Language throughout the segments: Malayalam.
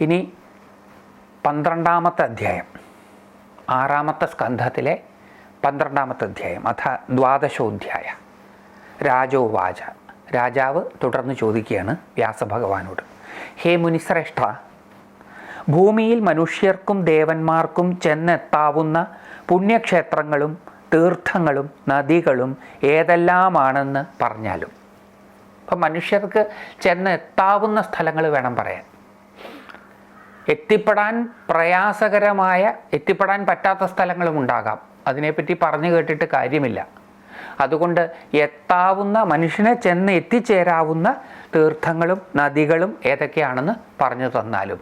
ഇനി പന്ത്രണ്ടാമത്തെ അധ്യായം. ആറാമത്തെ സ്കന്ധത്തിലെ പന്ത്രണ്ടാമത്തെ അധ്യായം. അഥ ദ്വാദശോധ്യായ. രാജോവാച. രാജാവ് തുടർന്ന് ചോദിക്കുകയാണ് വ്യാസഭഗവാനോട്. ഹേ മുനിശ്രേഷ്ഠ ഭൂമിയിൽ മനുഷ്യർക്കും ദേവന്മാർക്കും ചെന്നെത്താവുന്ന പുണ്യക്ഷേത്രങ്ങളും തീർത്ഥങ്ങളും നദികളും ഏതെല്ലാമാണെന്ന് പറഞ്ഞാലും. ഇപ്പം മനുഷ്യർക്ക് ചെന്നെത്താവുന്ന സ്ഥലങ്ങൾ വേണം പറയാൻ. എത്തിപ്പെടാൻ പ്രയാസകരമായ എത്തിപ്പെടാൻ പറ്റാത്ത സ്ഥലങ്ങളും ഉണ്ടാകാം. അതിനെപ്പറ്റി പറഞ്ഞു കേട്ടിട്ട് കാര്യമില്ല. അതുകൊണ്ട് എത്താവുന്ന മനുഷ്യനെ ചെന്ന് എത്തിച്ചേരാവുന്ന തീർത്ഥങ്ങളും നദികളും ഏതൊക്കെയാണെന്ന് പറഞ്ഞു തന്നാലും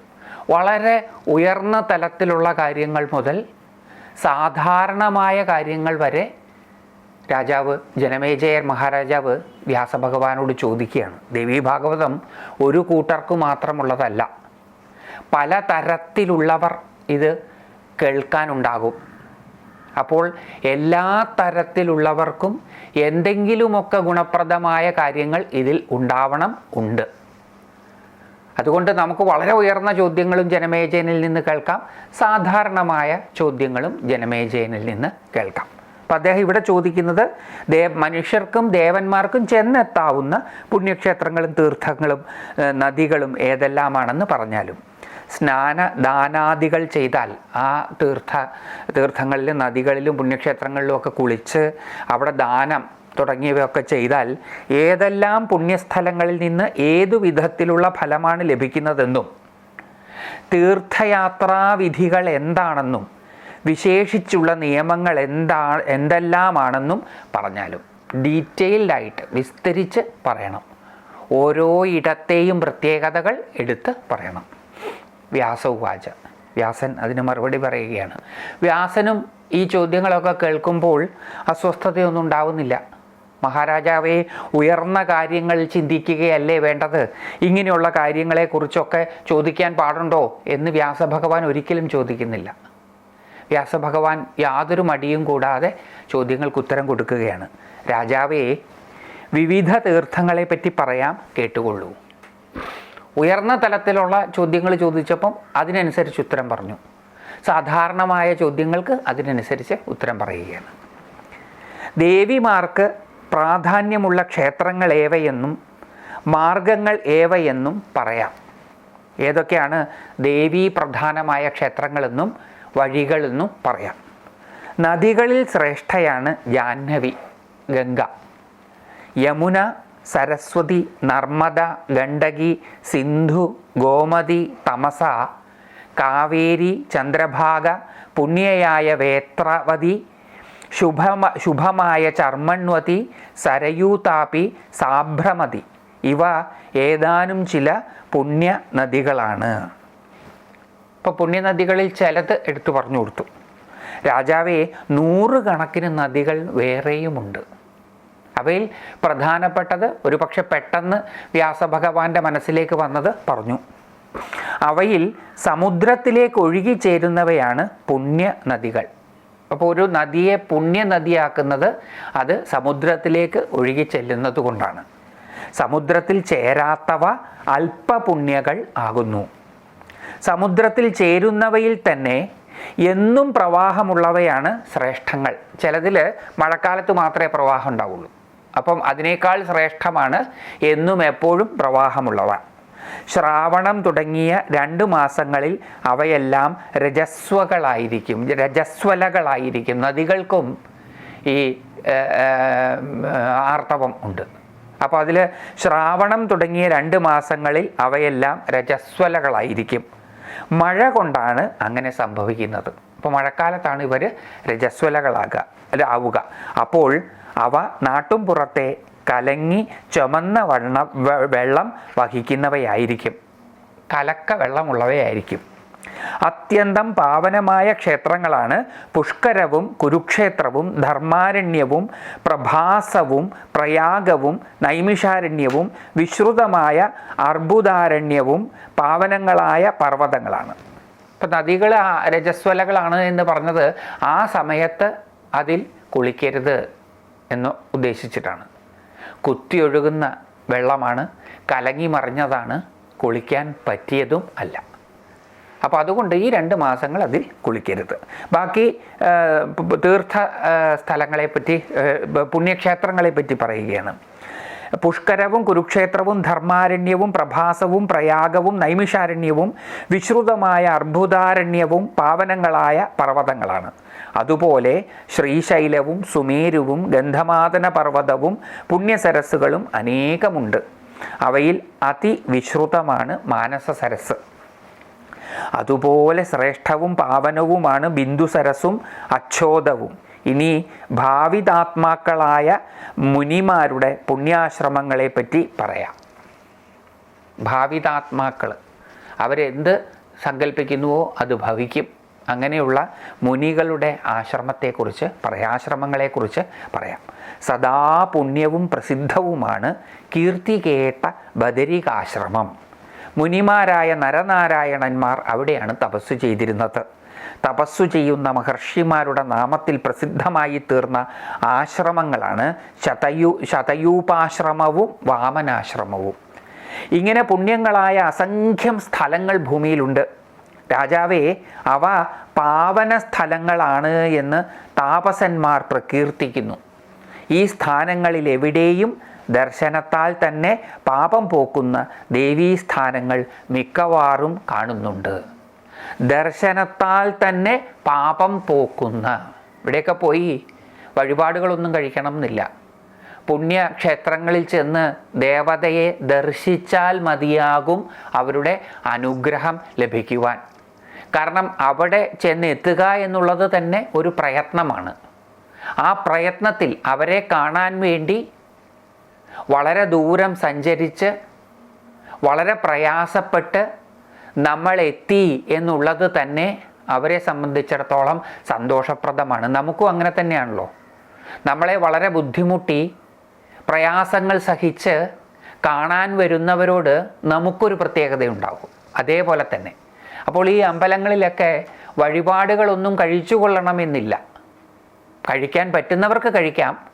വളരെ ഉയർന്ന തലത്തിലുള്ള കാര്യങ്ങൾ മുതൽ സാധാരണമായ കാര്യങ്ങൾ വരെ രാജാവ് ജനമേജയർ മഹാരാജാവ് വ്യാസഭഗവാനോട് ചോദിക്കുകയാണ്. ദേവീ ഭാഗവതം ഒരു കൂട്ടർക്ക് മാത്രമുള്ളതല്ല. പല തരത്തിലുള്ളവർ ഇത് കേൾക്കാനുണ്ടാകും. അപ്പോൾ എല്ലാ തരത്തിലുള്ളവർക്കും എന്തെങ്കിലുമൊക്കെ ഗുണപ്രദമായ കാര്യങ്ങൾ ഇതിൽ ഉണ്ടാവണം ഉണ്ട്. അതുകൊണ്ട് നമുക്ക് വളരെ ഉയർന്ന ചോദ്യങ്ങളും ജനമേജയനിൽ നിന്ന് കേൾക്കാം. സാധാരണമായ ചോദ്യങ്ങളും ജനമേജയനിൽ നിന്ന് കേൾക്കാം. അപ്പം അദ്ദേഹം ഇവിടെ ചോദിക്കുന്നത് ദേ മനുഷ്യർക്കും ദേവന്മാർക്കും ചെന്നെത്താവുന്ന പുണ്യക്ഷേത്രങ്ങളും തീർത്ഥങ്ങളും നദികളും ഏതെല്ലാമാണെന്ന് പറഞ്ഞാലും സ്നാന ദാനാദികൾ ചെയ്താൽ ആ തീർത്ഥ തീർത്ഥങ്ങളിലും നദികളിലും പുണ്യക്ഷേത്രങ്ങളിലും ഒക്കെ കുളിച്ച് അവിടെ ദാനം തുടങ്ങിയവയൊക്കെ ചെയ്താൽ ഏതെല്ലാം പുണ്യസ്ഥലങ്ങളിൽ നിന്ന് ഏതു വിധത്തിലുള്ള ഫലമാണ് ലഭിക്കുന്നതെന്നും തീർത്ഥയാത്രാ വിധികൾ എന്താണെന്നും വിശേഷിച്ചുള്ള നിയമങ്ങൾ എന്താ എന്തെല്ലാമാണെന്നും പറഞ്ഞാലും ഡീറ്റെയിൽഡായിട്ട് വിസ്തരിച്ച് പറയണം. ഓരോ ഇടത്തെയും പ്രത്യേകതകൾ എടുത്ത് പറയണം. വ്യാസവുവാച വ്യാസൻ അതിന് മറുപടി പറയുകയാണ്. വ്യാസനും ഈ ചോദ്യങ്ങളൊക്കെ കേൾക്കുമ്പോൾ അസ്വസ്ഥതയൊന്നും ഉണ്ടാവുന്നില്ല. മഹാരാജാവെ ഉയർന്ന കാര്യങ്ങൾ ചിന്തിക്കുകയല്ലേ വേണ്ടത്? ഇങ്ങനെയുള്ള കാര്യങ്ങളെക്കുറിച്ചൊക്കെ ചോദിക്കാൻ പാടുണ്ടോ എന്ന് വ്യാസഭഗവാൻ ഒരിക്കലും ചോദിക്കുന്നില്ല. വ്യാസഭഗവാൻ യാതൊരു മടിയും കൂടാതെ ചോദ്യങ്ങൾക്ക് ഉത്തരം കൊടുക്കുകയാണ്. രാജാവേ വിവിധ തീർത്ഥങ്ങളെപ്പറ്റി പറയാം കേട്ടുകൊള്ളൂ. ഉയർന്ന തലത്തിലുള്ള ചോദ്യങ്ങൾ ചോദിച്ചപ്പം അതിനനുസരിച്ച് ഉത്തരം പറഞ്ഞു. സാധാരണമായ ചോദ്യങ്ങൾക്ക് അതിനനുസരിച്ച് ഉത്തരം പറയുകയാണ്. ദേവിമാർക്ക് പ്രാധാന്യമുള്ള ക്ഷേത്രങ്ങൾ ഏവയെന്നും മാർഗങ്ങൾ ഏവയെന്നും പറയാം. ഏതൊക്കെയാണ് ദേവീ പ്രധാനമായ ക്ഷേത്രങ്ങളെന്നും വഴികളെന്നും പറയാം. നദികളിൽ ശ്രേഷ്ഠയാണ് ജാഹ്നവി ഗംഗ. യമുന സരസ്വതി നർമ്മദ ഗണ്ഡകി സിന്ധു ഗോമതി തമസ കാവേരി ചന്ദ്രഭാഗ പുണ്യയായ വേത്രവതി ശുഭമ ശുഭമായ ചർമ്മണ്വതി സരയൂതാപി സാഭ്രമതി. ഇവ ഏതാനും ചില പുണ്യ നദികളാണ് ഇപ്പോൾ പുണ്യനദികളിൽ ചിലത് എടുത്തു പറഞ്ഞു കൊടുത്തു. രാജാവെ നൂറുകണക്കിന് നദികൾ വേറെയുമുണ്ട്. അവയിൽ പ്രധാനപ്പെട്ടത് ഒരു പക്ഷെ പെട്ടെന്ന് വ്യാസഭഗവാന്റെ മനസ്സിലേക്ക് വന്നത് പറഞ്ഞു. അവയിൽ സമുദ്രത്തിലേക്ക് ഒഴുകി ചേരുന്നവയാണ് പുണ്യ നദികൾ. അപ്പോൾ ഒരു നദിയെ പുണ്യ നദിയാക്കുന്നത് അത് സമുദ്രത്തിലേക്ക് ഒഴുകി ചെല്ലുന്നത് കൊണ്ടാണ്. സമുദ്രത്തിൽ ചേരാത്തവ അല്പപുണ്യകൾ ആകുന്നു. സമുദ്രത്തിൽ ചേരുന്നവയിൽ തന്നെ എന്നും പ്രവാഹമുള്ളവയാണ് ശ്രേഷ്ഠങ്ങൾ. ചിലതിൽ മഴക്കാലത്ത് മാത്രമേ പ്രവാഹം ഉണ്ടാവുള്ളൂ. അപ്പം അതിനേക്കാൾ ശ്രേഷ്ഠമാണ് എന്നും എപ്പോഴും പ്രവാഹമുള്ളവ. ശ്രാവണം തുടങ്ങിയ രണ്ട് മാസങ്ങളിൽ അവയെല്ലാം രജസ്വകളായിരിക്കും രജസ്വലകളായിരിക്കും നദികൾക്കും ഈ ആർത്തവം ഉണ്ട്. അപ്പോൾ അതിൽ ശ്രാവണം തുടങ്ങിയ രണ്ട് മാസങ്ങളിൽ അവയെല്ലാം രജസ്വലകളായിരിക്കും. മഴ കൊണ്ടാണ് അങ്ങനെ സംഭവിക്കുന്നത്. അപ്പോൾ മഴക്കാലത്താണ് ഇവർ രജസ്വലകളാകുക അല്ല ആവുക. അപ്പോൾ അവ നാട്ടും പുറത്തെ കലങ്ങി ചുമന്ന വണ്ണം വെള്ളം വഹിക്കുന്നവയായിരിക്കും. കലക്ക വെള്ളമുള്ളവയായിരിക്കും. അത്യന്തം പാവനമായ ക്ഷേത്രങ്ങളാണ് പുഷ്കരവും കുരുക്ഷേത്രവും ധർമാരണ്യവും പ്രഭാസവും പ്രയാഗവും നൈമിഷാരണ്യവും വിശ്രുതമായ അർബുദാരണ്യവും പാവനങ്ങളായ പർവതങ്ങളാണ്. ഇപ്പം നദികൾ രജസ്വലകളാണ് എന്ന് പറഞ്ഞത് ആ സമയത്ത് അതിൽ കുളിക്കരുത്. എന്ന് ഉദ്ദേശിച്ചിട്ടാണ്. കുത്തിയൊഴുകുന്ന വെള്ളമാണ് കലങ്ങി മറിഞ്ഞതാണ് കുളിക്കാൻ പറ്റിയതും അല്ല. അപ്പോൾ അതുകൊണ്ട് ഈ രണ്ട് മാസങ്ങൾ അതിൽ കുളിക്കരുത്. ബാക്കി തീർത്ഥ സ്ഥലങ്ങളെപ്പറ്റി പുണ്യക്ഷേത്രങ്ങളെപ്പറ്റി പുണ്യക്ഷേത്രങ്ങളെ പറ്റി പറയുകയാണ്. പുഷ്കരവും കുരുക്ഷേത്രവും ധർമാരണ്യവും പ്രഭാസവും പ്രയാഗവും നൈമിഷാരണ്യവും വിശ്രുതമായ അർബുദാരണ്യവും പാവനങ്ങളായ പർവതങ്ങളാണ്. അതുപോലെ ശ്രീശൈലവും സുമേരുവും ഗന്ധമാതന പർവതവും പുണ്യസരസ്സുകളും അനേകമുണ്ട്. അവയിൽ അതിവിശ്രുതമാണ് മാനസ സരസ് അതുപോലെ ശ്രേഷ്ഠവും പാവനവുമാണ് ബിന്ദുസരസും അച്ഛോദവും ഇനി ഭാവിതാത്മാക്കളായ മുനിമാരുടെ പുണ്യാശ്രമങ്ങളെ പറ്റി പറയാം. ഭാവിതാത്മാക്കൾ അവരെന്ത് സങ്കല്പിക്കുന്നുവോ അത് ഭവിക്കും. അങ്ങനെയുള്ള മുനികളുടെ ആശ്രമത്തെക്കുറിച്ച് പറയാം. ആശ്രമങ്ങളെക്കുറിച്ച് പറയാം. സദാ പുണ്യവും പ്രസിദ്ധവുമാണ് കീർത്തി കേട്ട ബദരികാശ്രമം. മുനിമാരായ നരനാരായണന്മാർ അവിടെയാണ് തപസ് ചെയ്തിരുന്നത്. തപസ്സു ചെയ്യുന്ന മഹർഷിമാരുടെ നാമത്തിൽ പ്രസിദ്ധമായി തീർന്ന ആശ്രമങ്ങളാണ് ശതയു ശതയൂപാശ്രമവും വാമനാശ്രമവും. ഇങ്ങനെ പുണ്യങ്ങളായ അസംഖ്യം സ്ഥലങ്ങൾ ഭൂമിയിലുണ്ട്. രാജാവേ അവ പാവന സ്ഥലങ്ങളാണ് എന്ന് താപസന്മാർ പ്രകീർത്തിക്കുന്നു. ഈ സ്ഥാനങ്ങളിൽ എവിടെയും ദർശനത്താൽ തന്നെ പാപം പോക്കുന്ന ദേവീസ്ഥാനങ്ങൾ മിക്കവാറും കാണുന്നുണ്ട്. ദർശനത്താൽ തന്നെ പാപം പോക്കുന്ന. ഇവിടെയൊക്കെ പോയി വഴിപാടുകളൊന്നും കഴിക്കണം എന്നില്ല പുണ്യക്ഷേത്രങ്ങളിൽ ചെന്ന് ദേവതയെ ദർശിച്ചാൽ മതിയാകും അവരുടെ അനുഗ്രഹം ലഭിക്കുവാൻ. കാരണം അവിടെ ചെന്ന് എത്തുക എന്നുള്ളത് തന്നെ ഒരു പ്രയത്നമാണ്. ആ പ്രയത്നത്തിൽ അവരെ കാണാൻ വേണ്ടി വളരെ ദൂരം സഞ്ചരിച്ച് വളരെ പ്രയാസപ്പെട്ട് നമ്മൾ എത്തി എന്നുള്ളത് തന്നെ അവരെ സംബന്ധിച്ചിടത്തോളം സന്തോഷപ്രദമാണ്. നമുക്കും അങ്ങനെ തന്നെയാണല്ലോ. നമ്മളെ വളരെ ബുദ്ധിമുട്ടി പ്രയാസങ്ങൾ സഹിച്ച് കാണാൻ വരുന്നവരോട് നമുക്കൊരു പ്രത്യേകതയുണ്ടാകും. അതേപോലെ തന്നെ. അപ്പോൾ ഈ അമ്പലങ്ങളിലൊക്കെ വഴിപാടുകളൊന്നും കഴിച്ചു കൊള്ളണമെന്നില്ല കഴിക്കാൻ പറ്റുന്നവർക്ക് കഴിക്കാം.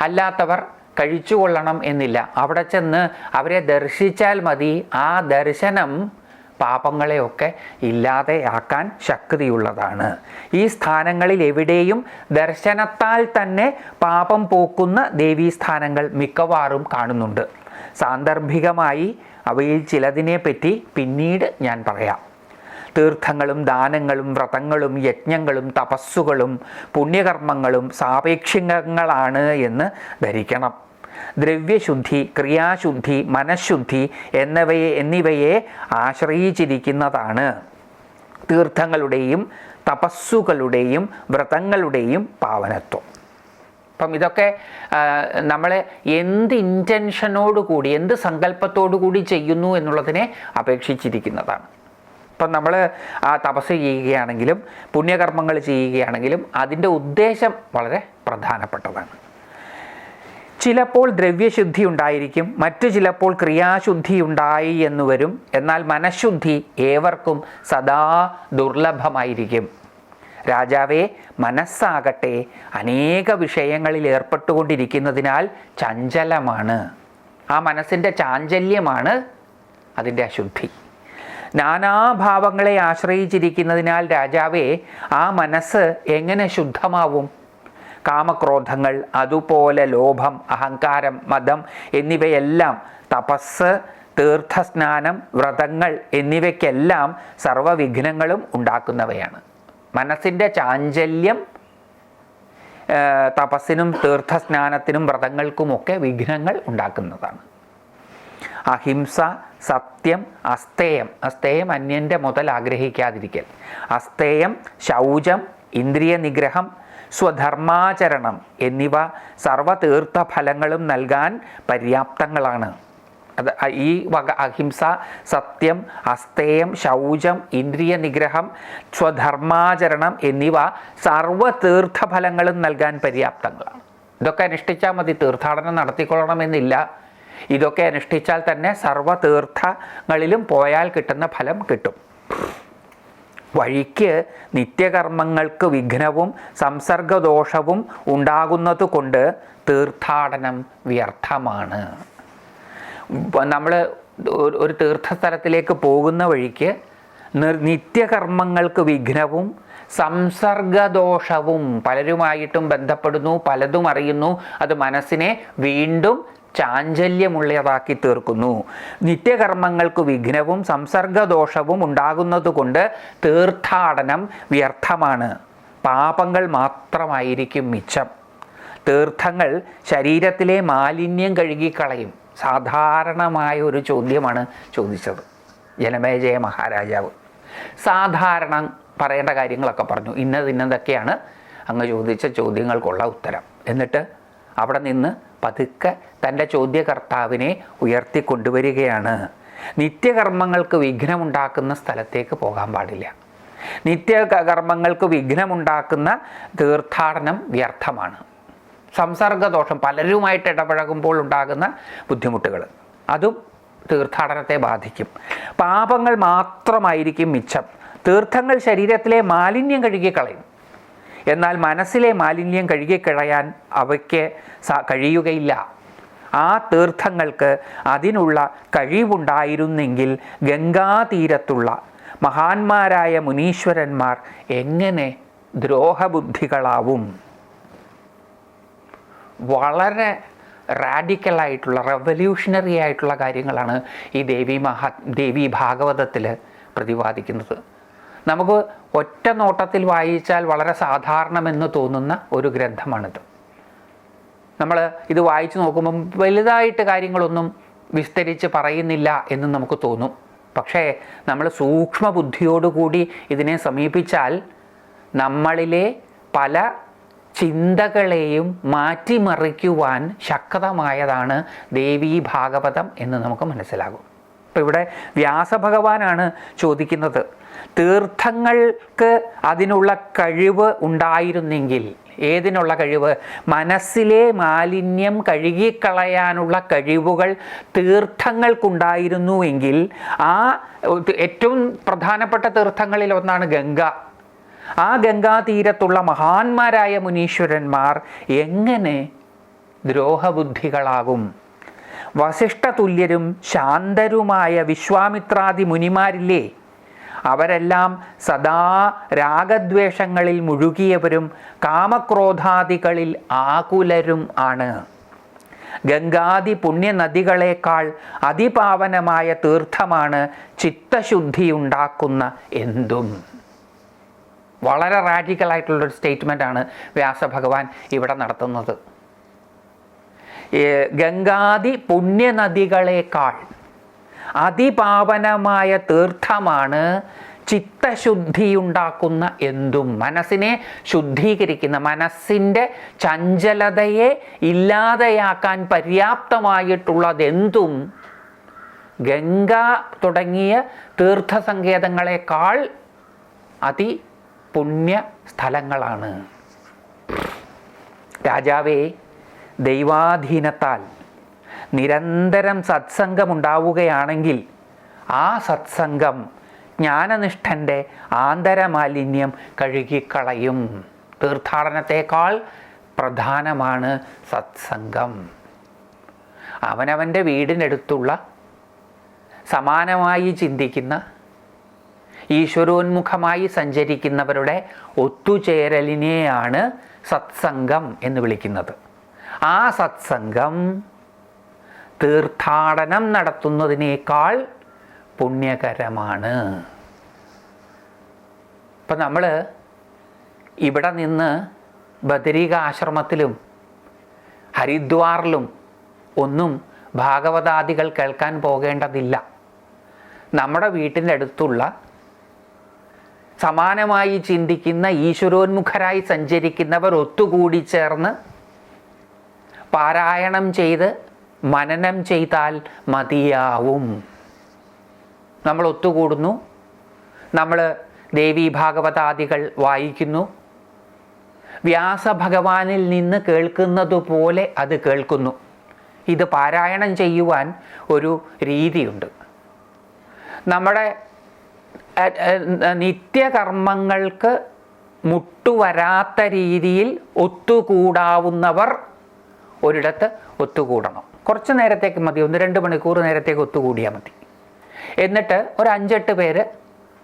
അല്ലാത്തവർ കഴിച്ചു കൊള്ളണം എന്നില്ല. അവിടെ ചെന്ന് അവരെ ദർശിച്ചാൽ മതി. ആ ദർശനം പാപങ്ങളെയൊക്കെ ഇല്ലാതെയാക്കാൻ ശക്തിയുള്ളതാണ്. ഈ സ്ഥാനങ്ങളിൽ എവിടെയും ദർശനത്താൽ തന്നെ പാപം പോക്കുന്ന ദേവീസ്ഥാനങ്ങൾ മിക്കവാറും കാണുന്നുണ്ട്. സാന്ദർഭികമായി അവയിൽ ചിലതിനെ പറ്റി പിന്നീട് ഞാൻ പറയാം. തീർത്ഥങ്ങളും ദാനങ്ങളും വ്രതങ്ങളും യജ്ഞങ്ങളും തപസ്സുകളും പുണ്യകർമ്മങ്ങളും സാപേക്ഷികങ്ങളാണ് എന്ന് ധരിക്കണം. ദ്രവ്യശുദ്ധി ക്രിയാശുദ്ധി മനഃശുദ്ധി എന്നിവയെ എന്നിവയെ ആശ്രയിച്ചിരിക്കുന്നതാണ്. തീർത്ഥങ്ങളുടെയും തപസ്സുകളുടെയും വ്രതങ്ങളുടെയും പാവനത്വം. അപ്പം ഇതൊക്കെ നമ്മൾ എന്ത് ഇന്റൻഷനോട് കൂടി എന്ത് സങ്കല്പത്തോടു കൂടി ചെയ്യുന്നു എന്നുള്ളതിനെ അപേക്ഷിച്ചിരിക്കുന്നതാണ്. ഇപ്പം നമ്മൾ ആ തപസ് ചെയ്യുകയാണെങ്കിലും പുണ്യകർമ്മങ്ങൾ ചെയ്യുകയാണെങ്കിലും അതിന്റെ ഉദ്ദേശം വളരെ പ്രധാനപ്പെട്ടതാണ്. ചിലപ്പോൾ ദ്രവ്യശുദ്ധി ഉണ്ടായിരിക്കും മറ്റു ചിലപ്പോൾ ക്രിയാശുദ്ധി ഉണ്ടായി എന്ന് വരും. എന്നാൽ മനഃശുദ്ധി ഏവർക്കും സദാ ദുർലഭമായിരിക്കും. രാജാവേ മനസ്സാകട്ടെ അനേക വിഷയങ്ങളിൽ ഏർപ്പെട്ടുകൊണ്ടിരിക്കുന്നതിനാൽ ചഞ്ചലമാണ്. ആ മനസ്സിന്റെ ചാഞ്ചല്യമാണ് അതിന്റെ അശുദ്ധി. നാനാഭാവങ്ങളെ ആശ്രയിച്ചിരിക്കുന്നതിനാൽ രാജാവേ ആ മനസ്സ് എങ്ങനെ ശുദ്ധമാവും? കാമക്രോധങ്ങൾ അതുപോലെ ലോഭം അഹങ്കാരം മതം എന്നിവയെല്ലാം തപസ് തീർത്ഥസ്നാനം വ്രതങ്ങൾ എന്നിവയ്ക്കെല്ലാം സർവവിഘ്നങ്ങളും ഉണ്ടാക്കുന്നവയാണ്. മനസ്സിന്റെ ചാഞ്ചല്യം തപസ്സിനും തീർത്ഥസ്നാനത്തിനും വ്രതങ്ങൾക്കുമൊക്കെ വിഘ്നങ്ങൾ ഉണ്ടാക്കുന്നതാണ്. അഹിംസ സത്യം അസ്തേയം. അസ്തേയം അന്യന്റെ മുതൽ ആഗ്രഹിക്കാതിരിക്കൽ. അസ്തേയം ശൗചം ഇന്ദ്രിയ നിഗ്രഹം സ്വധർമാചരണം എന്നിവ സർവതീർത്ഥ ഫലങ്ങളും നൽകാൻ പര്യാപ്തങ്ങളാണ്. അത് ഈ വക അഹിംസ സത്യം അസ്തേയം ശൗചം ഇന്ദ്രിയ നിഗ്രഹം സ്വധർമാചരണം എന്നിവ സർവതീർത്ഥ ഫലങ്ങളും നൽകാൻ പര്യാപ്തങ്ങളാണ്. ഇതൊക്കെ അനുഷ്ഠിച്ചാൽ മതി തീർത്ഥാടനം നടത്തിക്കൊള്ളണമെന്നില്ല. ഇതൊക്കെ അനുഷ്ഠിച്ചാൽ തന്നെ സർവതീർത്ഥങ്ങളിലും പോയാൽ കിട്ടുന്ന ഫലം കിട്ടും. വഴിക്ക് നിത്യകർമ്മങ്ങൾക്ക് വിഘ്നവും സംസർഗദോഷവും ഉണ്ടാകുന്നതുകൊണ്ട് തീർത്ഥാടനം വ്യർത്ഥമാണ്. നമ്മൾ ഒരു തീർത്ഥസ്ഥലത്തിലേക്ക് പോകുന്ന വഴിക്ക് നിത്യകർമ്മങ്ങൾക്ക് വിഘ്നവും സംസർഗദോഷവും പലരുമായിട്ടും ബന്ധപ്പെടുന്നു പലതും അറിയുന്നു. അത് മനസ്സിനെ വീണ്ടും ചാഞ്ചല്യമുള്ളതാക്കി തീർക്കുന്നു. നിത്യകർമ്മങ്ങൾക്ക് വിഘ്നവും സംസർഗദോഷവും ഉണ്ടാകുന്നതുകൊണ്ട് തീർത്ഥാടനം വ്യർത്ഥമാണ്. പാപങ്ങൾ മാത്രമായിരിക്കും മിച്ചം. തീർത്ഥങ്ങൾ ശരീരത്തിലെ മാലിന്യം കഴുകിക്കളയും. സാധാരണമായ ഒരു ചോദ്യമാണ് ചോദിച്ചത്. ജനമേജയ മഹാരാജാവ്. സാധാരണ പറയേണ്ട കാര്യങ്ങളൊക്കെ പറഞ്ഞു. ഇന്നത് ഇന്നതൊക്കെയാണ് അങ്ങ് ചോദിച്ച ചോദ്യങ്ങൾക്കുള്ള ഉത്തരം. എന്നിട്ട് അവിടെ നിന്ന് പതുക്കെ തന്റെ ചോദ്യകർത്താവിനെ ഉയർത്തിക്കൊണ്ടുവരികയാണ്. നിത്യകർമ്മങ്ങൾക്ക് വിഘ്നമുണ്ടാക്കുന്ന സ്ഥലത്തേക്ക് പോകാൻ പാടില്ല. നിത്യകർമ്മങ്ങൾക്ക് വിഘ്നമുണ്ടാക്കുന്ന തീർത്ഥാടനം വ്യർത്ഥമാണ്. സംസർഗദോഷം പലരുമായിട്ട് ഇടപഴകുമ്പോൾ ഉണ്ടാകുന്ന ബുദ്ധിമുട്ടുകൾ. അതും തീർത്ഥാടനത്തെ ബാധിക്കും. പാപങ്ങൾ മാത്രമായിരിക്കും മിച്ചം. തീർത്ഥങ്ങൾ ശരീരത്തിലെ മാലിന്യം കഴുകിക്കളയും. എന്നാൽ മനസ്സിലെ മാലിന്യം കഴുകിക്കളയാൻ അവയ്ക്ക് കഴിയുകയില്ല. ആ തീർത്ഥങ്ങൾക്ക് അതിനുള്ള കഴിവുണ്ടായിരുന്നെങ്കിൽ ഗംഗാതീരത്തുള്ള മഹാന്മാരായ മുനീശ്വരന്മാർ എങ്ങനെ ദ്രോഹബുദ്ധികളാവും? വളരെ റാഡിക്കലായിട്ടുള്ള റെവല്യൂഷണറി ആയിട്ടുള്ള കാര്യങ്ങളാണ് ഈ ദേവി മഹാ ദേവി ഭാഗവതത്തിൽ പ്രതിപാദിക്കുന്നത്. നമുക്ക് ഒറ്റ നോട്ടത്തിൽ വായിച്ചാൽ വളരെ സാധാരണമെന്ന് തോന്നുന്ന ഒരു ഗ്രന്ഥമാണിത്. നമ്മൾ ഇത് വായിച്ചു നോക്കുമ്പം വലുതായിട്ട് കാര്യങ്ങളൊന്നും വിസ്തരിച്ച് പറയുന്നില്ല എന്ന് നമുക്ക് തോന്നും. പക്ഷേ നമ്മൾ സൂക്ഷ്മ ബുദ്ധിയോടുകൂടി ഇതിനെ സമീപിച്ചാൽ നമ്മളിലെ പല ചിന്തകളെയും മാറ്റിമറിക്കുവാൻ ശക്തമായതാണ് ദേവീ ഭാഗവതം എന്ന് നമുക്ക് മനസ്സിലാകും. ഇപ്പം ഇവിടെ വ്യാസഭഗവാനാണ് ചോദിക്കുന്നത് തീർത്ഥങ്ങൾക്ക് അതിനുള്ള കഴിവ് ഉണ്ടായിരുന്നെങ്കിൽ ഏതിനുള്ള കഴിവ്? മനസ്സിലെ മാലിന്യം കഴുകിക്കളയാനുള്ള കഴിവുകൾ തീർത്ഥങ്ങൾക്കുണ്ടായിരുന്നു എങ്കിൽ ആ ഏറ്റവും പ്രധാനപ്പെട്ട തീർത്ഥങ്ങളിൽ ഒന്നാണ് ഗംഗ. ആ ഗംഗാതീരത്തുള്ള മഹാന്മാരായ മുനീശ്വരന്മാർ എങ്ങനെ ദ്രോഹബുദ്ധികളാകും? വസിഷ്ഠതുല്യരും ശാന്തരുമായ വിശ്വാമിത്രാദി മുനിമാരില്ലേ? അവരെല്ലാം സദാ രാഗദ്വേഷങ്ങളിൽ മുഴുകിയവരും കാമക്രോധാദികളിൽ ആകുലരും ആണ്. ഗംഗാദി പുണ്യനദികളേക്കാൾ അതിപാവനമായ തീർത്ഥമാണ് ചിത്തശുദ്ധിയുണ്ടാക്കുന്ന എന്തും. വളരെ റാഡിക്കലായിട്ടുള്ളൊരു സ്റ്റേറ്റ്മെന്റാണ് വ്യാസഭഗവാൻ ഇവിടെ നടത്തുന്നത്. ഗംഗാദി പുണ്യനദികളേക്കാൾ അതിപാവനമായ തീർത്ഥമാണ് ചിത്തശുദ്ധിയുണ്ടാക്കുന്ന എന്തും. മനസ്സിനെ ശുദ്ധീകരിക്കുന്ന മനസ്സിന്റെ ചഞ്ചലതയെ ഇല്ലാതെയാക്കാൻ പര്യാപ്തമായിട്ടുള്ളതെന്തും ഗംഗ തുടങ്ങിയ തീർത്ഥസങ്കേതങ്ങളെക്കാൾ അതി പുണ്യ സ്ഥലങ്ങളാണ് രാജാവേ ദൈവാധീനത്താൽ നിരന്തരം സത്സംഗമുണ്ടാവുകയാണെങ്കിൽ ആ സത്സംഗം ജ്ഞാനനിഷ്ഠന്റെ ആന്തരമാലിന്യം കഴുകിക്കളയും. തീർത്ഥാടനത്തേക്കാൾ പ്രധാനമാണ് സത്സംഗം. അവനവന്റെ വീടിനടുത്തുള്ള സമാനമായി ചിന്തിക്കുന്ന ഈശ്വരോന്മുഖമായി സഞ്ചരിക്കുന്നവരുടെ ഒത്തുചേരലിനെയാണ് സത്സംഗം എന്ന് വിളിക്കുന്നത്. ആ സത്സംഗം തീർത്ഥാടനം നടത്തുന്നതിനേക്കാൾ പുണ്യകരമാണ്. ഇപ്പം നമ്മൾ ഇവിടെ നിന്ന് ബദരീക ആശ്രമത്തിലും ഹരിദ്വാറിലും ഒന്നും ഭാഗവതാദികൾ കേൾക്കാൻ പോകേണ്ടതില്ല. നമ്മുടെ വീട്ടിന്റെ അടുത്തുള്ള സമാനമായി ചിന്തിക്കുന്ന ഈശ്വരോന്മുഖരായി സഞ്ചരിക്കുന്നവർ ഒത്തുകൂടി ചേർന്ന് പാരായണം ചെയ്ത് മനനം ചെയ്താൽ മതിയാവും. നമ്മൾ ഒത്തുകൂടുന്നു. നമ്മൾ ദേവി ഭാഗവതാദികൾ വായിക്കുന്നു. വ്യാസഭഗവാനിൽ നിന്ന് കേൾക്കുന്നതുപോലെ അത് കേൾക്കുന്നു. ഇത് പാരായണം ചെയ്യുവാൻ ഒരു രീതിയുണ്ട്. നമ്മുടെ നിത്യകർമ്മങ്ങൾക്ക് മുട്ടുവരാത്ത രീതിയിൽ ഒത്തുകൂടാവുന്നവർ ഒരിടത്ത് ഒത്തുകൂടണം. കുറച്ച് നേരത്തേക്ക് മതി. ഒന്ന് രണ്ട് മണിക്കൂർ നേരത്തേക്ക് ഒത്തുകൂടിയാൽ മതി. എന്നിട്ട് ഒരു അഞ്ചെട്ട് പേര്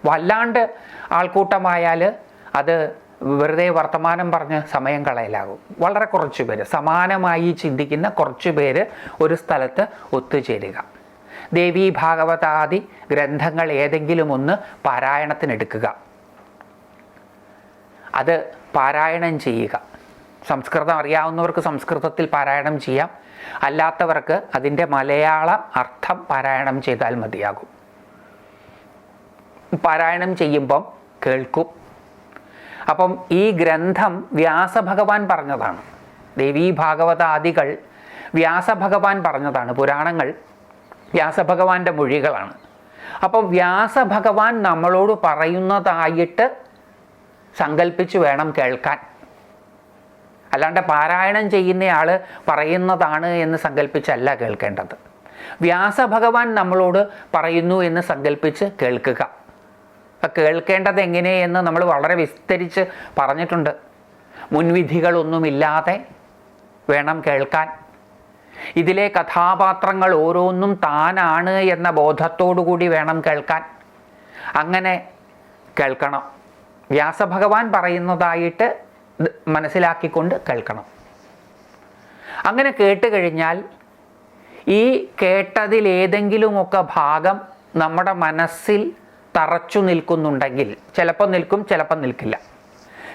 വല്ലാണ്ട് ആൾക്കൂട്ടമായാൽ അത് വെറുതെ വർത്തമാനം പറഞ്ഞ് സമയം കളയലാകും. വളരെ കുറച്ച് പേര് സമാനമായി ചിന്തിക്കുന്ന കുറച്ച് പേര് ഒരു സ്ഥലത്ത് ഒത്തുചേരുക. ദേവീ ഭാഗവതാദി ഗ്രന്ഥങ്ങൾ ഏതെങ്കിലും ഒന്ന് പാരായണത്തിനെടുക്കുക. അത് പാരായണം ചെയ്യുക. സംസ്കൃതം അറിയാവുന്നവർക്ക് സംസ്കൃതത്തിൽ പാരായണം ചെയ്യാം. അല്ലാത്തവർക്ക് അതിന്റെ മലയാള അർത്ഥം പാരായണം ചെയ്താൽ മതിയാകും. പാരായണം ചെയ്യുമ്പം കേൾക്കും. അപ്പം ഈ ഗ്രന്ഥം വ്യാസഭഗവാൻ പറഞ്ഞതാണ്. ദേവീ ഭാഗവതാദികൾ വ്യാസഭഗവാൻ പറഞ്ഞതാണ്. പുരാണങ്ങൾ വ്യാസഭഗവാന്റെ മൊഴികളാണ്. അപ്പം വ്യാസഭഗവാൻ നമ്മളോട് പറയുന്നതായിട്ട് സങ്കല്പിച്ച് വേണം കേൾക്കാൻ. അല്ലാണ്ട് പാരായണം ചെയ്യുന്നയാൾ പറയുന്നതാണ് എന്ന് സങ്കല്പിച്ചല്ല കേൾക്കേണ്ടത്. വ്യാസഭഗവാൻ നമ്മളോട് പറയുന്നു എന്ന് സങ്കല്പിച്ച് കേൾക്കുക. കേൾക്കേണ്ടത് എങ്ങനെയെന്ന് നമ്മൾ വളരെ വിസ്തരിച്ച് പറഞ്ഞിട്ടുണ്ട്. മുൻവിധികളൊന്നുമില്ലാതെ വേണം കേൾക്കാൻ. ഇതിലെ കഥാപാത്രങ്ങൾ ഓരോന്നും താനാണ് എന്ന കൂടി വേണം കേൾക്കാൻ. അങ്ങനെ കേൾക്കണം. വ്യാസഭഗവാൻ പറയുന്നതായിട്ട് മനസ്സിലാക്കിക്കൊണ്ട് കേൾക്കണം. അങ്ങനെ കേട്ട് കഴിഞ്ഞാൽ ഈ കേട്ടതിലേതെങ്കിലുമൊക്കെ ഭാഗം നമ്മുടെ മനസ്സിൽ തറച്ചു നിൽക്കുന്നുണ്ടെങ്കിൽ ചിലപ്പോൾ നിൽക്കും ചിലപ്പോൾ നിൽക്കില്ല.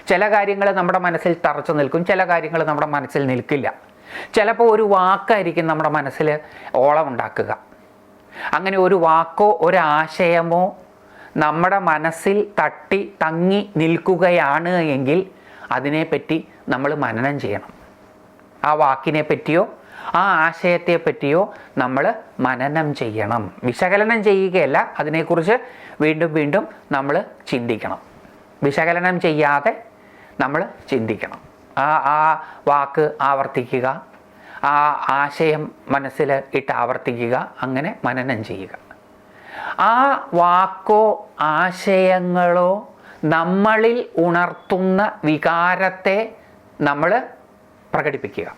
ചില കാര്യങ്ങൾ നമ്മുടെ മനസ്സിൽ തറച്ചു നിൽക്കും ചില കാര്യങ്ങൾ നമ്മുടെ മനസ്സിൽ നിൽക്കില്ല. ചിലപ്പോൾ ഒരു വാക്കായിരിക്കും നമ്മുടെ മനസ്സിൽ ഓളം ഉണ്ടാക്കുക. അങ്ങനെ ഒരു വാക്കോ ഒരാശയമോ നമ്മുടെ മനസ്സിൽ തട്ടി തങ്ങി നിൽക്കുകയാണ് എങ്കിൽ അതിനെപ്പറ്റി നമ്മൾ മനനം ചെയ്യണം. ആ വാക്കിനെ പറ്റിയോ ആ ആശയത്തെ പറ്റിയോ നമ്മൾ മനനം ചെയ്യണം. വിശകലനം ചെയ്യുകയല്ല അതിനെക്കുറിച്ച് വീണ്ടും വീണ്ടും നമ്മൾ ചിന്തിക്കണം. വിശകലനം ചെയ്യാതെ നമ്മൾ ചിന്തിക്കണം. ആ ആ വാക്ക് ആവർത്തിക്കുക ആ ആശയം മനസ്സിൽ ഇട്ട് ആവർത്തിക്കുക അങ്ങനെ മനനം ചെയ്യുക. ആ വാക്കോ ആശയങ്ങളോ നമ്മളിൽ ഉണർത്തുന്ന വികാരത്തെ നമ്മൾ പ്രകടിപ്പിക്കുക.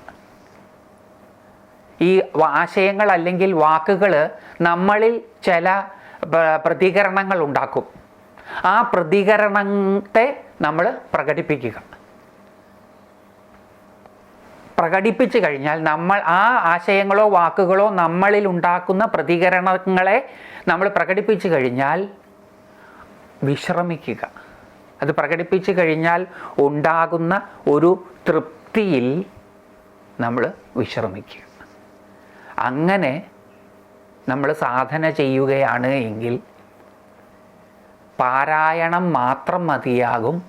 ഈ ആശയങ്ങൾ അല്ലെങ്കിൽ വാക്കുകൾ നമ്മളിൽ ചില പ്ര- പ്രതികരണങ്ങൾ ഉണ്ടാക്കും. ആ പ്രതികരണത്തെ നമ്മൾ പ്രകടിപ്പിക്കുക. പ്രകടിപ്പിച്ചു കഴിഞ്ഞാൽ നമ്മൾ ആ ആശയങ്ങളോ വാക്കുകളോ നമ്മളിൽ ഉണ്ടാക്കുന്ന പ്രതികരണങ്ങളെ നമ്മൾ പ്രകടിപ്പിച്ചു കഴിഞ്ഞാൽ വിശ്രമിക്കുക. അത് പ്രകടിപ്പിച്ചു കഴിഞ്ഞാൽ ഉണ്ടാകുന്ന ഒരു തൃപ്തിയിൽ നമ്മൾ വിശ്രമിക്കുക അങ്ങനെ നമ്മൾ സാധന ചെയ്യുകയാണ് എങ്കിൽ പാരായണം മാത്രം മതിയാകും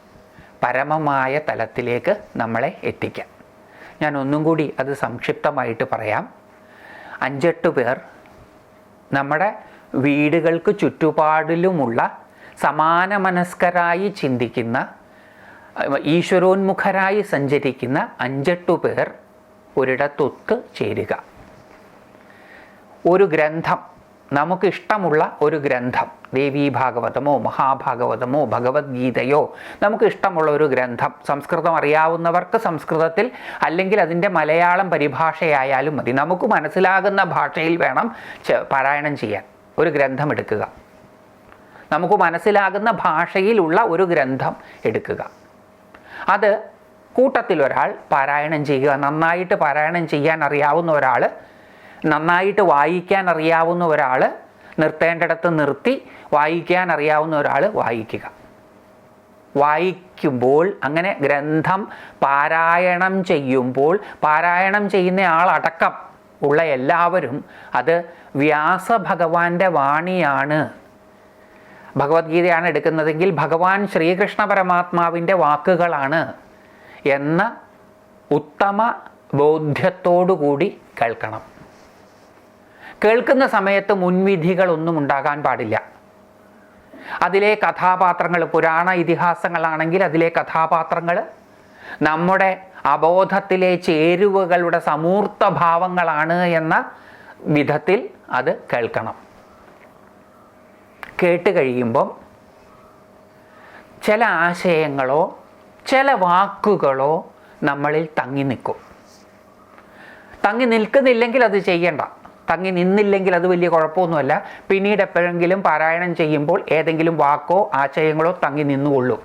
പരമമായ തലത്തിലേക്ക് നമ്മളെ എത്തിക്കാൻ. ഞാൻ ഒന്നും കൂടി അത് സംക്ഷിപ്തമായിട്ട് പറയാം. അഞ്ചെട്ട് പേർ നമ്മുടെ വീടുകൾക്ക് ചുറ്റുപാടിലുമുള്ള സമാന മനസ്കരായി ചിന്തിക്കുന്ന ഈശ്വരോന്മുഖരായി സഞ്ചരിക്കുന്ന അഞ്ചെട്ടു പേർ ഒരിടത്തൊത്ത് ചേരുക. ഒരു ഗ്രന്ഥം നമുക്കിഷ്ടമുള്ള ഒരു ഗ്രന്ഥം ദേവീ ഭാഗവതമോ മഹാഭാഗവതമോ ഭഗവത്ഗീതയോ നമുക്ക് ഇഷ്ടമുള്ള ഒരു ഗ്രന്ഥം സംസ്കൃതം അറിയാവുന്നവർക്ക് സംസ്കൃതത്തിൽ അല്ലെങ്കിൽ അതിന്റെ മലയാളം പരിഭാഷയായാലും മതി. നമുക്ക് മനസ്സിലാകുന്ന ഭാഷയിൽ വേണം പാരായണം ചെയ്യാൻ. ഒരു ഗ്രന്ഥം എടുക്കുക. നമുക്ക് മനസ്സിലാകുന്ന ഭാഷയിലുള്ള ഒരു ഗ്രന്ഥം എടുക്കുക. അത് കൂട്ടത്തിൽ ഒരാൾ പാരായണം ചെയ്യുക നന്നായിട്ട് പാരായണം ചെയ്യാൻ അറിയാവുന്ന ഒരാൾ നന്നായിട്ട് വായിക്കാൻ അറിയാവുന്ന ഒരാൾ നിർത്തേണ്ടിടത്ത് നിർത്തി വായിക്കാൻ അറിയാവുന്ന ഒരാൾ വായിക്കുക. വായിക്കുമ്പോൾ അങ്ങനെ ഗ്രന്ഥം പാരായണം ചെയ്യുമ്പോൾ പാരായണം ചെയ്യുന്ന ആളടക്കം ഉള്ള എല്ലാവരും അത് വ്യാസഭഗവാന്റെ വാണിയാണ്. ഭഗവത്ഗീതയാണ് എടുക്കുന്നതെങ്കിൽ ഭഗവാൻ ശ്രീകൃഷ്ണ പരമാത്മാവിന്റെ വാക്കുകളാണ് എന്ന ഉത്തമ ബോധ്യത്തോടുകൂടി കേൾക്കണം. കേൾക്കുന്ന സമയത്ത് മുൻവിധികളൊന്നും ഉണ്ടാകാൻ പാടില്ല. അതിലെ കഥാപാത്രങ്ങൾ പുരാണ ഇതിഹാസങ്ങളാണെങ്കിൽ അതിലെ കഥാപാത്രങ്ങൾ നമ്മുടെ അബോധത്തിലെ ചേരുവകളുടെ സമൂർത്ത ഭാവങ്ങളാണ് എന്ന വിധത്തിൽ അത് കേൾക്കണം. കേട്ട് കഴിയുമ്പം ചില ആശയങ്ങളോ ചില വാക്കുകളോ നമ്മളിൽ തങ്ങി നിൽക്കും. തങ്ങി നിൽക്കുന്നില്ലെങ്കിൽ അത് ചെയ്യണ്ട. തങ്ങി നിന്നില്ലെങ്കിൽ അത് വലിയ കുഴപ്പമൊന്നുമല്ല. പിന്നീട് എപ്പോഴെങ്കിലും പാരായണം ചെയ്യുമ്പോൾ ഏതെങ്കിലും വാക്കോ ആശയങ്ങളോ തങ്ങി നിന്നുകൊള്ളും.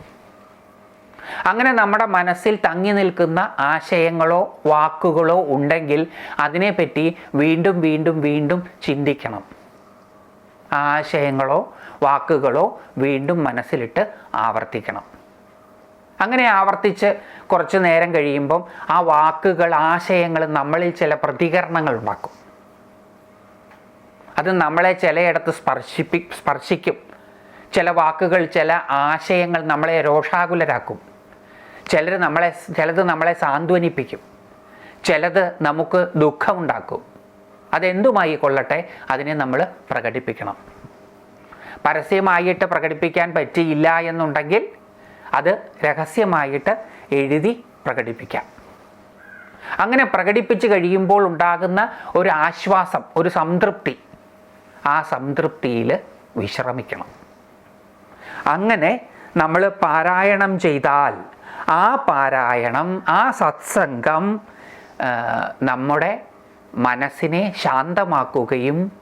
അങ്ങനെ നമ്മുടെ മനസ്സിൽ തങ്ങി നിൽക്കുന്ന ആശയങ്ങളോ വാക്കുകളോ ഉണ്ടെങ്കിൽ അതിനെപ്പറ്റി വീണ്ടും വീണ്ടും വീണ്ടും ചിന്തിക്കണം. ആശയങ്ങളോ വാക്കുകളോ വീണ്ടും മനസ്സിലിട്ട് ആവർത്തിക്കണം. അങ്ങനെ ആവർത്തിച്ച് കുറച്ച് നേരം കഴിയുമ്പം ആ വാക്കുകൾ ആശയങ്ങൾ നമ്മളിൽ ചില പ്രതികരണങ്ങൾ ഉണ്ടാക്കും. അത് നമ്മളെ ചിലയിടത്ത് സ്പർശിപ്പി സ്പർശിക്കും. ചില വാക്കുകൾ ചില ആശയങ്ങൾ നമ്മളെ രോഷാകുലരാക്കും. ചിലർ നമ്മളെ ചിലത് നമ്മളെ സാന്ത്വനിപ്പിക്കും. ചിലത് നമുക്ക് ദുഃഖമുണ്ടാക്കും അതെന്തുമായി കൊള്ളട്ടെ? അതിനെ നമ്മൾ പ്രകടിപ്പിക്കണം. പരസ്യമായിട്ട് പ്രകടിപ്പിക്കാൻ പറ്റിയില്ല എന്നുണ്ടെങ്കിൽ അത് രഹസ്യമായിട്ട് എഴുതി പ്രകടിപ്പിക്കാം. അങ്ങനെ പ്രകടിപ്പിച്ച് കഴിയുമ്പോൾ ഉണ്ടാകുന്ന ഒരു ആശ്വാസം ഒരു സംതൃപ്തി ആ സംതൃപ്തിയിൽ വിശ്രമിക്കണം. അങ്ങനെ നമ്മൾ പാരായണം ചെയ്താൽ ആ പാരായണം ആ സത്സംഗം നമ്മുടെ മനസ്സിനെ ശാന്തമാക്കുകയും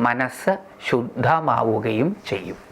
മനസ്സ് ശുദ്ധമാവുകയും ചെയ്യും.